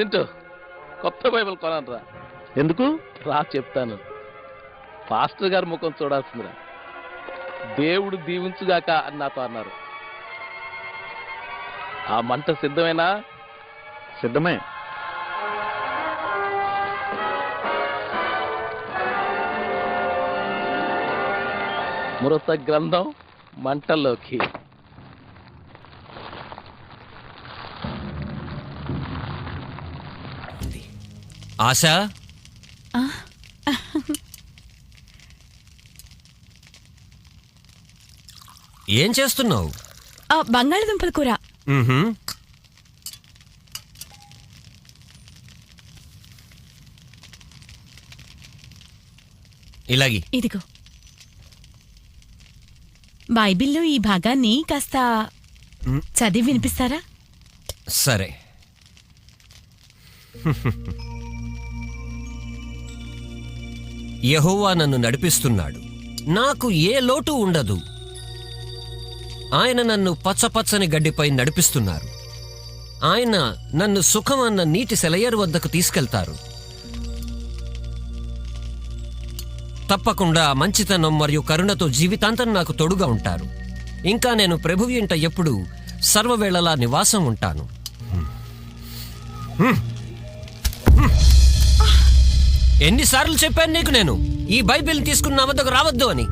సింటూ కొత్త బైబిల్ కొనరా ఎందుకు? రా చెప్తాను. పాస్టర్ గారి ముఖం చూడాల్సిందిరా. దేవుడు దీవించుగాక అని నాతో అన్నారు. ఆ మంట సిద్ధమేనా? సిద్ధమే. మృత గ్రంథం మంటల్లోకి ఆశా? ఏం చేస్తున్నావు? ఆ, బంగాళదుంపల కూర. ఇలాగి. ఇదిగో. బైబిల్లో ఈ భాగాన్ని కాస్త. చదివి వినిపిస్తారా? సరే. యహోవా నన్ను నడిపిస్తున్నాడు. నాకు ఏ లోటు ఉండదు. ఆయన నన్ను పచ్చపచ్చని గడ్డిపై నడిపిస్తున్నారు. ఆయన నన్ను సుఖమన్న నీటి సెలయరు వద్దకు తీసుకెళ్తారు. తప్పకుండా మంచితనం మరియు కరుణతో జీవితాంతం నాకు తోడుగా ఉంటారు. ఇంకా నేను ప్రభువు ఇంట ఎప్పుడు సర్వవేళలా నివాసం ఉంటాను. ఎన్నిసార్లు చెప్పాను నీకు నేను? ఈ బైబిల్ తీసుకున్న వద్దకు రావద్దు అని.